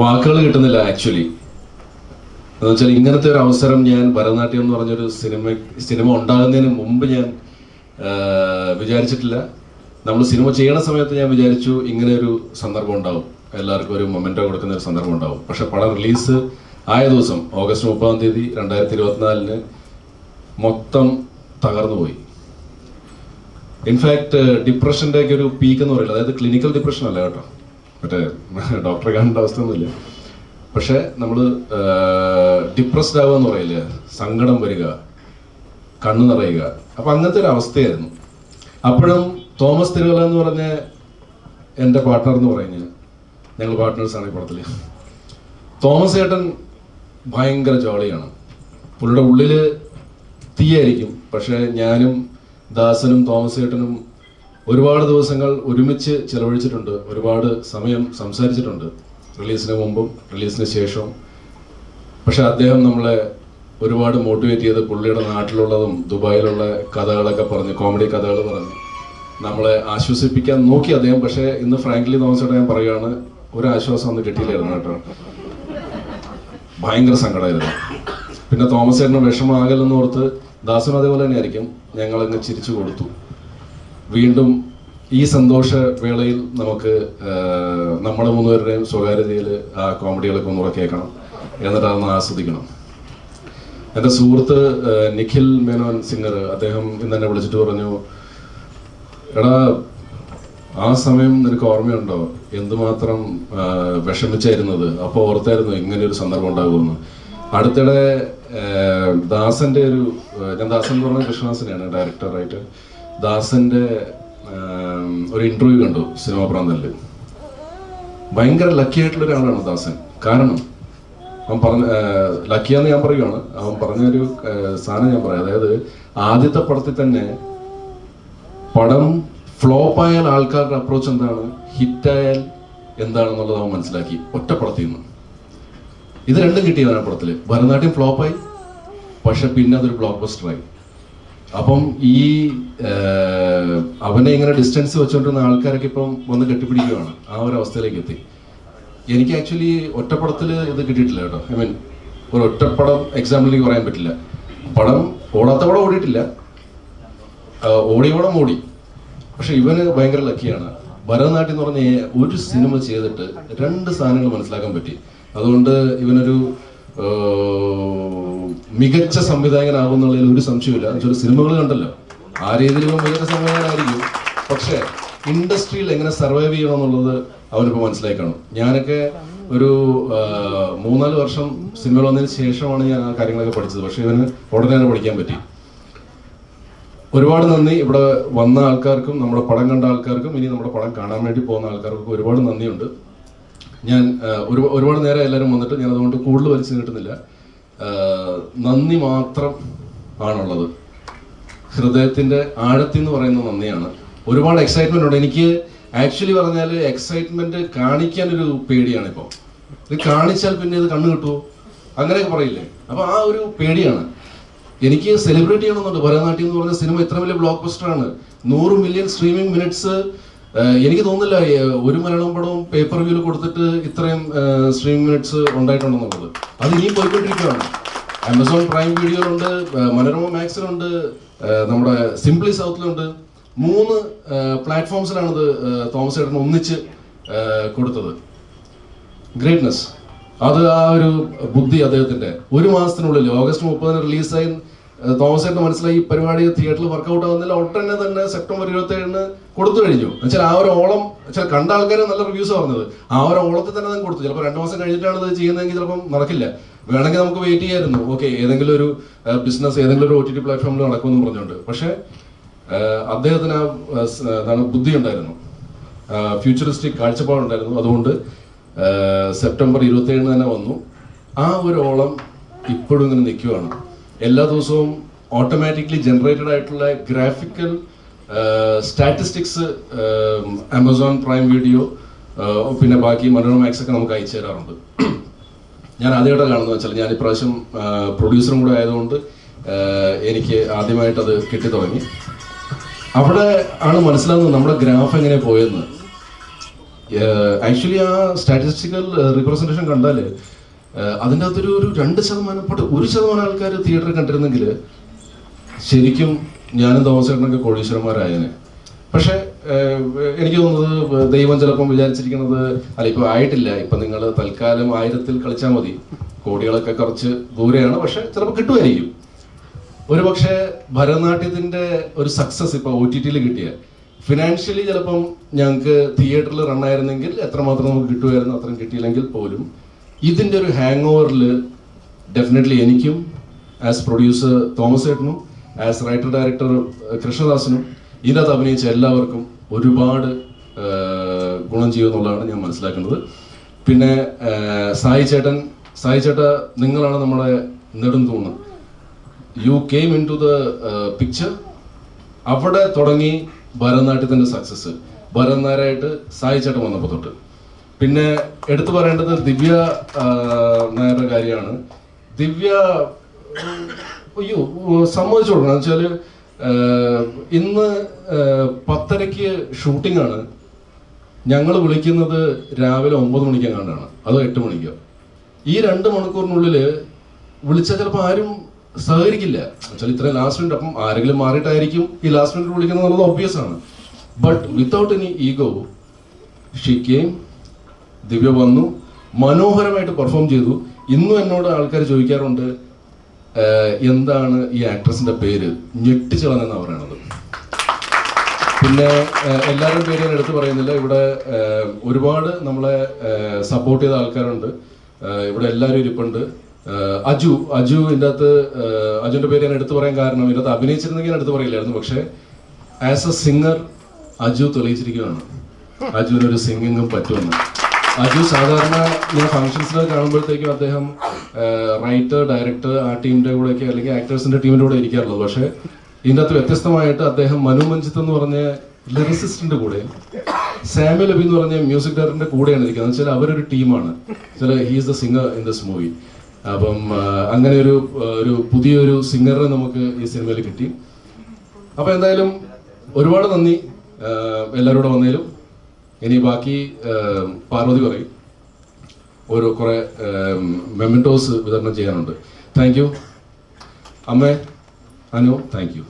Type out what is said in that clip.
വാക്കുകൾ കിട്ടുന്നില്ല ആക്ച്വലി എന്ന് വെച്ചാൽ ഇങ്ങനത്തെ ഒരു അവസരം ഞാൻ ഭരതനാട്യം എന്ന് പറഞ്ഞൊരു സിനിമ സിനിമ ഉണ്ടാകുന്നതിന് മുമ്പ് ഞാൻ വിചാരിച്ചിട്ടില്ല. നമ്മൾ സിനിമ ചെയ്യണ സമയത്ത് ഞാൻ വിചാരിച്ചു ഇങ്ങനെ ഒരു സന്ദർഭം ഉണ്ടാവും. എല്ലാവർക്കും ഒരു മൊമെന്റോ കൊടുക്കുന്ന ഒരു സന്ദർഭം ഉണ്ടാവും. പക്ഷെ പടം റിലീസ് ആയ ദിവസം ഓഗസ്റ്റ് മുപ്പതാം തീയതി രണ്ടായിരത്തി ഇരുപത്തിനാലിന് മൊത്തം തകർന്നു പോയി. ഇൻഫാക്ട് ഡിപ്രഷന്റെ ഒക്കെ ഒരു പീക്ക് എന്ന് പറയുന്നത് അതായത് ക്ലിനിക്കൽ ഡിപ്രഷൻ അല്ല കേട്ടോ. മറ്റേ ഡോക്ടറെ കാണേണ്ട അവസ്ഥ ഒന്നുമില്ല പക്ഷെ നമ്മൾ ഡിപ്രസ്ഡ് ആവുക എന്ന് പറയില്ല? സങ്കടം വരിക കണ്ണു നിറയുക. അപ്പൊ അങ്ങനത്തെ ഒരു അവസ്ഥയായിരുന്നു. അപ്പോഴും തോമസ് തിരുവല്ല എന്ന് പറഞ്ഞ എന്റെ പാർട്ട്ണർ എന്ന് പറയുന്നത് ഞങ്ങൾ പാർട്ട്നേഴ്സാണ് ഈ പടത്തിൽ തോമസ് ചേട്ടൻ ഭയങ്കര ജോളിയാണ്. പുള്ളിയുടെ ഉള്ളിൽ തീയായിരിക്കും. പക്ഷേ ഞാനും ദാസനും തോമസ് ചേട്ടനും ഒരുപാട് ദിവസങ്ങൾ ഒരുമിച്ച് ചെലവഴിച്ചിട്ടുണ്ട്. ഒരുപാട് സമയം സംസാരിച്ചിട്ടുണ്ട്. റിലീസിന് മുമ്പും റിലീസിന് ശേഷവും. പക്ഷെ അദ്ദേഹം നമ്മളെ ഒരുപാട് മോട്ടിവേറ്റ് ചെയ്ത് പുള്ളിയുടെ നാട്ടിലുള്ളതും ദുബായിലുള്ള കഥകളൊക്കെ പറഞ്ഞ് കോമഡി കഥകൾ പറഞ്ഞ്. നമ്മളെ ആശ്വസിപ്പിക്കാൻ നോക്കി അദ്ദേഹം. പക്ഷേ ഇന്ന് ഫ്രാങ്ക്ലി തോമസ് ചേട്ടൻ ഞാൻ പറയുകയാണ് ഒരു ആശ്വാസം ഒന്നും കിട്ടിയില്ലായിരുന്നു കേട്ടോ. ഭയങ്കര സങ്കടമായിരുന്നു. പിന്നെ തോമസ് ചേട്ടന് വിഷമാകലെന്ന് ഓർത്ത് ദാസനും അതേപോലെ തന്നെ ആയിരിക്കും ഞങ്ങൾ ചിരിച്ചു കൊടുത്തു. വീണ്ടും ഈ സന്തോഷ വേളയിൽ നമുക്ക് നമ്മുടെ മൂന്നുപേരുടെയും സ്വകാര്യതയിൽ ആ കോമഡികളൊക്കെ ഒന്നുകൂടെ കേൾക്കണം എന്നിട്ട് അതൊന്ന് ആസ്വദിക്കണം. എന്റെ സുഹൃത്ത് നിഖിൽ മേനോൻ സിംഗർ അദ്ദേഹം ഇന്ന് എന്നെ വിളിച്ചിട്ട് പറഞ്ഞു എടാ ആ സമയം നിനക്ക് ഓർമ്മയുണ്ടോ? എന്തുമാത്രം വിഷമിച്ചായിരുന്നത്? അപ്പോൾ ഓർത്തായിരുന്നു ഇങ്ങനെ ഒരു സന്ദർഭം ഉണ്ടാകുമെന്ന്. അടുത്തിടെ ദാസന്റെ ഒരു ഞാൻ ദാസൻ എന്ന് പറഞ്ഞ കൃഷ്ണദാസനെയാണ് ഡയറക്ടറായിട്ട്. ദാസന്റെ ഒരു ഇന്റർവ്യൂ കണ്ടു സിനിമാ പ്രാന്തലിൽ. ഭയങ്കര ലക്കി ആയിട്ടുള്ള ഒരാളാണ് ദാസൻ. കാരണം അവൻ പറഞ്ഞ ലക്കിയാന്ന് ഞാൻ പറയുകയാണ് അവൻ പറഞ്ഞ ഒരു സാധനം ഞാൻ പറയാം. അതായത് ആദ്യത്തെ പടത്തിൽ തന്നെ പടം ഫ്ലോപ്പ് ആയാൽ ആൾക്കാരുടെ അപ്രോച്ച് എന്താണ് ഹിറ്റായാൽ എന്താണെന്നുള്ളത് അവൻ മനസ്സിലാക്കി ഒറ്റ പടത്തിൽ നിന്ന്. ഇത് രണ്ടും കിട്ടിയവനാ പടത്തിൽ ഭരതനാട്യം ഫ്ലോപ്പായി പക്ഷെ പിന്നെ അതൊരു ബ്ലോക്ക് ബസ്റ്ററായി അപ്പം ഈ അവനെ ഇങ്ങനെ ഡിസ്റ്റൻസ് വെച്ചുകൊണ്ടിരുന്ന ആൾക്കാരൊക്കെ ഇപ്പം വന്ന് കെട്ടിപ്പിടിക്കുകയാണ് ആ ഒരു അവസ്ഥയിലേക്ക് എത്തി. എനിക്ക് ആക്ച്വലി ഒറ്റപ്പടത്തിൽ ഇത് കിട്ടിയിട്ടില്ല കേട്ടോ. ഐ മീൻ ഒരു ഒറ്റപ്പടം എക്സാമ്പിളിലേക്ക് പറയാൻ പറ്റില്ല. പടം ഓടാത്ത പടം ഓടിയിട്ടില്ല. ഓടിയോടം ഓടി. പക്ഷെ ഇവന് ഭയങ്കര ലക്കിയാണ് ഭരതനാട്യം എന്ന് പറഞ്ഞ ഒരു സിനിമ ചെയ്തിട്ട് രണ്ട് സാധനങ്ങൾ മനസ്സിലാക്കാൻ പറ്റി. അതുകൊണ്ട് ഇവനൊരു മികച്ച സംവിധായകനാകുന്നുള്ളതിൽ ഒരു സംശയമില്ല ചില സിനിമകൾ കണ്ടല്ലോ. ആ രീതിയിൽ മികച്ച സംവിധായകനായിരിക്കും. പക്ഷേ ഇൻഡസ്ട്രിയിൽ എങ്ങനെ സർവൈവ് ചെയ്യണം എന്നുള്ളത് അവനിപ്പോൾ മനസ്സിലായി കാണും ഞാനൊക്കെ ഒരു മൂന്നാൽ വർഷം സിനിമകൾ വന്നതിന് ശേഷമാണ് ഞാൻ ആ കാര്യങ്ങളൊക്കെ പഠിച്ചത്. പക്ഷേ ഇവന് ഉടനെ തന്നെ പഠിക്കാൻ പറ്റി. ഒരുപാട് നന്ദി. ഇവിടെ വന്ന ആൾക്കാർക്കും നമ്മുടെ പടം കണ്ട ആൾക്കാർക്കും ഇനി നമ്മുടെ പടം കാണാൻ വേണ്ടി പോകുന്ന ആൾക്കാർക്കും ഒരുപാട് നന്ദിയുണ്ട്. ഞാൻ ഒരു ഒരുപാട് നേരം എല്ലാവരും വന്നിട്ട് ഞാൻ അതുകൊണ്ട് കൂടുതൽ വലിച്ചു നീട്ടുന്നില്ല. ആ, നന്ദി മാത്രം ആണുള്ളത്. ഹൃദയത്തിന്റെ ആഴത്തിൽ എന്ന് പറയുന്ന നന്ദിയാണ്. ഒരുപാട് എക്സൈറ്റ്മെന്റ് ഉണ്ട്. എനിക്ക് ആക്ച്വലി പറഞ്ഞാൽ എക്സൈറ്റ്മെന്റ് കാണിക്കാൻ ഒരു പേടിയാണ് ഇപ്പോൾ ഇത് കാണിച്ചാൽ പിന്നെ ഇത് കണ്ണു കിട്ടുമോ അങ്ങനെയൊക്കെ പറയില്ലേ? അപ്പൊ ആ ഒരു പേടിയാണ്. എനിക്ക് സെലിബ്രിറ്റി ചെയ്യണമെന്നുണ്ട് ഭരതനാട്യം എന്ന് പറഞ്ഞ സിനിമ ഇത്ര വലിയ ബ്ലോക്ക് ബസ്റ്റർ ആണ്. നൂറ് മില്യൺ സ്ട്രീമിംഗ് മിനിറ്റ്സ് എനിക്ക് തോന്നുന്നില്ല ഒരു മലയാളം പടവും പേപ്പർ വ്യൂൽ കൊടുത്തിട്ട് ഇത്രയും സ്ട്രീമിംഗ് മിനിറ്റ്സ് ഉണ്ടായിട്ടുണ്ടെന്നുള്ളത്. അത് ഇനിയും പോയിക്കൊണ്ടിരിക്കുകയാണ്. ആമസോൺ പ്രൈം വീഡിയോയിലുണ്ട് മനോരമ മാക്സിലുണ്ട് നമ്മുടെ സിംപ്ലി സൗത്തിലുണ്ട് മൂന്ന് പ്ലാറ്റ്ഫോംസിലാണ് ഇത് തോമസ് ചേട്ടൻ ഒന്നിച്ച് കൊടുത്തത്. ഗ്രേറ്റ്നസ് അത് ആ ഒരു ബുദ്ധി അദ്ദേഹത്തിന്റെ. ഒരു മാസത്തിനുള്ളിൽ ഓഗസ്റ്റ് മുപ്പതിന് റിലീസായി ഏഹ്, തോമസ് ചേട്ടന് മനസ്സിലായി ഈ പരിപാടി തിയേറ്ററിൽ വർക്കൗട്ട് ആവുന്നില്ല ഒട്ടന്നെ തന്നെ സെപ്റ്റംബർ ഇരുപത്തി ഏഴിന് കൊടുത്തു കഴിഞ്ഞു. എന്നുവെച്ചാൽ ആ ഒരു ഓളം വെച്ചാൽ കണ്ട ആൾക്കാർ നല്ല റിവ്യൂസ് പറഞ്ഞത്. ആ ഒരു ഓളത്തിൽ തന്നെ കൊടുത്തു. ചിലപ്പോൾ രണ്ട് മാസം കഴിഞ്ഞിട്ടാണ് ഇത് ചെയ്യുന്നതെങ്കിൽ ചിലപ്പം നടക്കില്ല. വേണമെങ്കിൽ നമുക്ക് വെയിറ്റ് ചെയ്യായിരുന്നു. ഓക്കെ ഏതെങ്കിലും ഒരു ബിസിനസ് ഏതെങ്കിലും ഒരു ഒ ടി ടി പ്ലാറ്റ്ഫോമിൽ നടക്കുമെന്ന് പറഞ്ഞുകൊണ്ട്. പക്ഷേ അദ്ദേഹത്തിന് ആ എന്താണ് ബുദ്ധി ഉണ്ടായിരുന്നു. ഫ്യൂച്ചറിസ്റ്റിക് കാഴ്ചപ്പാടുണ്ടായിരുന്നു അതുകൊണ്ട് സെപ്റ്റംബർ ഇരുപത്തി ഏഴിന് തന്നെ വന്നു. ആ ഒരു ഓളം ഇപ്പോഴും ഇങ്ങനെ നിൽക്കുവാണ് എല്ലാ ദിവസവും ഓട്ടോമാറ്റിക്കലി ജനറേറ്റഡ് ആയിട്ടുള്ള graphical statistics Amazon Prime Video പിന്നെ ബാക്കി മനോരമ മാക്സ് ഒക്കെ നമുക്ക് അയച്ചു തരാറുണ്ട്. ഞാൻ ആദ്യമായിട്ട് കാണുന്നത് വെച്ചാൽ ഞാൻ ഇപ്രാവശ്യം പ്രൊഡ്യൂസറും കൂടെ ആയതുകൊണ്ട് എനിക്ക് ആദ്യമായിട്ട് അത് കിട്ടി തുടങ്ങി. അവിടെ ആണ് മനസ്സിലാകുന്നത് നമ്മുടെ ഗ്രാഫ് എങ്ങനെ പോയെന്ന്. ആക്ച്വലി ആ സ്റ്റാറ്റിസ്റ്റിക്കൽ റിപ്രസെന്റേഷൻ കണ്ടാൽ അതിന്റെ അകത്തൊരു ഒരു രണ്ട് ശതമാനം പട്ട് ഒരു ശതമാനം ആൾക്കാർ തിയേറ്റർ കണ്ടിരുന്നെങ്കിൽ ശരിക്കും ഞാനും തോമസേട്ടനൊക്കെ കോടീശ്വരന്മാരായതിനെ പക്ഷേ എനിക്ക് തോന്നുന്നത് ദൈവം ചിലപ്പം വിചാരിച്ചിരിക്കുന്നത് അല്ല ഇപ്പം ആയിട്ടില്ല ഇപ്പം നിങ്ങൾ തൽക്കാലം ആയിരത്തിൽ കളിച്ചാൽ മതി. കോടികളൊക്കെ കുറച്ച് ദൂരെയാണ് പക്ഷെ ചിലപ്പോൾ കിട്ടുമായിരിക്കും. ഒരു പക്ഷേ ഭരതനാട്യത്തിന്റെ ഒരു സക്സസ് ഇപ്പോൾ ഒ ടി ടിയിൽ കിട്ടിയ. ഫിനാൻഷ്യലി ചിലപ്പം ഞങ്ങൾക്ക് തിയേറ്ററിൽ റണ്ണായിരുന്നെങ്കിൽ എത്രമാത്രം നമുക്ക് കിട്ടുമായിരുന്നു അത്രയും കിട്ടിയില്ലെങ്കിൽ പോലും. ഇതിന്റെ ഒരു ഹാങ് ഓവറിൽ ഡെഫിനറ്റ്ലി എനിക്കും ആസ് പ്രൊഡ്യൂസർ തോമസ് ഏട്ടനും ആസ് റൈറ്റർ ഡയറക്ടർ കൃഷ്ണദാസനും ഇതിനകത്ത് അഭിനയിച്ച എല്ലാവർക്കും ഒരുപാട് ഗുണം ചെയ്യുമെന്നുള്ളതാണ് ഞാൻ മനസ്സിലാക്കുന്നത്. പിന്നെ സായി ചേട്ടൻ സായി ചേട്ട നിങ്ങളാണ് നമ്മുടെ തൂണ്. You came into the picture അവിടെ തുടങ്ങി ഭരതനാട്യത്തിന്റെ സക്സസ് ഭരതനാരായിട്ട് സായി ചേട്ടൻ വന്നപ്പോൾ തൊട്ട്. പിന്നെ എടുത്തു പറയേണ്ടത് ദിവ്യ നായരുടെ കാര്യമാണ്. ദിവ്യ അയ്യോ സമ്മതിച്ചു കൊടുക്കണം. ഇന്ന് പത്തരക്ക് ഷൂട്ടിംഗ് ആണ്. ഞങ്ങൾ വിളിക്കുന്നത് രാവിലെ ഒമ്പത് മണിക്കെങ്ങാണ്ടാണ് അതോ എട്ട് മണിക്കോ. ഈ രണ്ട് മണിക്കൂറിനുള്ളിൽ വിളിച്ചാൽ ചിലപ്പോൾ ആരും സഹകരിക്കില്ല. എന്നുവെച്ചാൽ ഇത്രയും ലാസ്റ്റ് മിനിറ്റ് അപ്പം ആരെങ്കിലും മാറിയിട്ടായിരിക്കും ഈ ലാസ്റ്റ് മിനിറ്റ് വിളിക്കുന്നത് എന്നുള്ളത് ഒബ്വിയസ് ആണ്. But without any ego she came Divya വന്നു മനോഹരമായിട്ട് പെർഫോം ചെയ്തു. ഇന്നും എന്നോട് ആൾക്കാർ ചോദിക്കാറുണ്ട് എന്താണ് ഈ ആക്ട്രസിന്റെ പേര്? ഞെട്ടിച്ചു കളഞ്ഞെന്നാണ് പറയണത്. പിന്നെ എല്ലാവരുടെയും പേര് ഞാൻ എടുത്തു പറയുന്നില്ല. ഇവിടെ ഒരുപാട് നമ്മളെ സപ്പോർട്ട് ചെയ്ത ആൾക്കാരുണ്ട്. ഇവിടെ എല്ലാവരും ഇരിപ്പുണ്ട്. അജു അജു ഇതിന്റെ അകത്ത് അജുവിന്റെ പേര് ഞാൻ എടുത്തു പറയാൻ കാരണം ഇതിനകത്ത് അഭിനയിച്ചിരുന്നെങ്കിൽ ഞാൻ എടുത്തു പറയില്ലായിരുന്നു. പക്ഷേ ആസ് എ സിംഗർ അജു തെളിയിച്ചിരിക്കുകയാണ്. അജുവിനൊരു സിംഗിങ്ങും പറ്റുമെന്ന്. അജു സാധാരണ ഞാൻ ഫംഗ്ഷൻസിലൊക്കെ കാണുമ്പോഴത്തേക്കും അദ്ദേഹം റൈറ്റർ ഡയറക്ടർ ആ ടീമിന്റെ കൂടെയൊക്കെ അല്ലെങ്കിൽ ആക്ടേഴ്സിന്റെ ടീമിന്റെ കൂടെ ഇരിക്കാറുള്ളത്. പക്ഷേ ഇതിന്റെ അകത്ത് വ്യത്യസ്തമായിട്ട് അദ്ദേഹം മനു മഞ്ജിത്ത് എന്ന് പറഞ്ഞ ലിറിസിസ്റ്റിന്റെ കൂടെ സാമ്യൽ അബി എന്ന് പറഞ്ഞ മ്യൂസിക് ഡയറക്ടറിന്റെ കൂടെയാണ് ഇരിക്കുന്നത്. വെച്ചാൽ അവരൊരു ടീമാണ്. ചില he's the singer in this movie അപ്പം അങ്ങനെ ഒരു ഒരു പുതിയൊരു സിംഗറിനെ നമുക്ക് ഈ സിനിമയിൽ കിട്ടി. അപ്പൊ എന്തായാലും ഒരുപാട് നന്ദി എല്ലാവരോടും വന്നതിലും. ഇനി ബാക്കി പാർവതി പറയും. ഒരു കുറെ മെമെന്റോസ് വിതരണം ചെയ്യാനുണ്ട്. താങ്ക് യു അമ്മേ അനു താങ്ക് യു